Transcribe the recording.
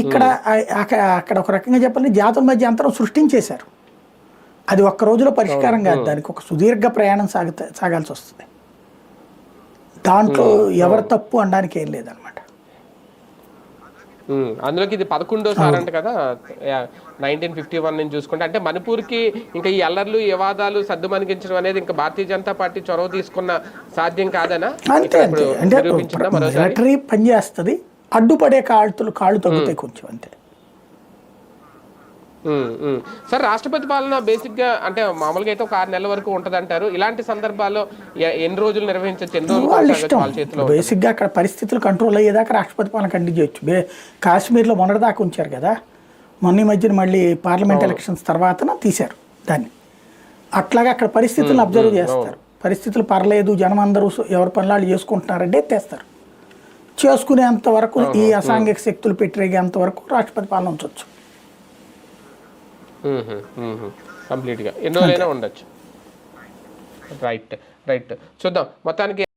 ఇక్కడ అక్కడ ఒక రకంగా చెప్పాలంటే జాతుల మధ్య అంతరం సృష్టించేశారు. అది ఒక్క రోజులో పరిష్కారం కాదు. దానికి ఒక సుదీర్ఘ ప్రయాణం సాగుతా సాగాల్సి వస్తుంది. దాంట్లో ఎవరు తప్పు అనడానికి ఏం లేదనమాట. అందులోకి ఇది పదకొండోసారి అంట కదా నైన్టీన్ ఫిఫ్టీ వన్ నుంచి చూసుకుంటే అంటే మణిపూర్కి ఇంకా ఈ అల్లర్లు వివాదాలు సర్దు మణిగించడం అనేది ఇంకా భారతీయ జనతా పార్టీ చొరవ తీసుకున్న సాధ్యం కాదనా? అంతే అంటే మరోసారి? మిలిటరీ పనిచేస్తుంది. అడ్డుపడే కాళ్ళు కాళ్ళు తగ్గుతాయి కొంచెం అంతే. సార్ రాష్ట్రపతి పాలన బేసిక్గా అంటే మామూలుగా అయితే ఒక ఆరు నెలల వరకు ఉంటది అంటారు ఇలాంటి సందర్భాల్లో ఎన్ని రోజులు నిర్వహించవచ్చు ఎన్ని రోజులు వాళ్ళ వాళ్ళ చేతిలో బేసిక్గా అక్కడ పరిస్థితులు కంట్రోల్ అయ్యేదాకా రాష్ట్రపతి పాలన కంటిన్యూ చేయొచ్చు. కాశ్మీర్లో మొన్నటిదాకా ఉంచారు కదా? మొన్న మధ్యన మళ్ళీ పార్లమెంట్ ఎలక్షన్స్ తర్వాత తీశారు దాన్ని. అట్లాగా అక్కడ పరిస్థితులను అబ్జర్వ్ చేస్తారు. పరిస్థితులు పర్లేదు జనం అందరూ ఎవరి పనులు చేసుకుంటున్నారంటే ఎత్తేస్తారు చేసుకునేంత వరకు ఈ అసాంఘిక శక్తులు పెట్టిరేగేంత వరకు రాష్ట్రపతి పాలన ఉంచవచ్చు కంప్లీట్గా ఎన్ని ఉండొచ్చు. Right right. చూద్దాం. మొత్తానికి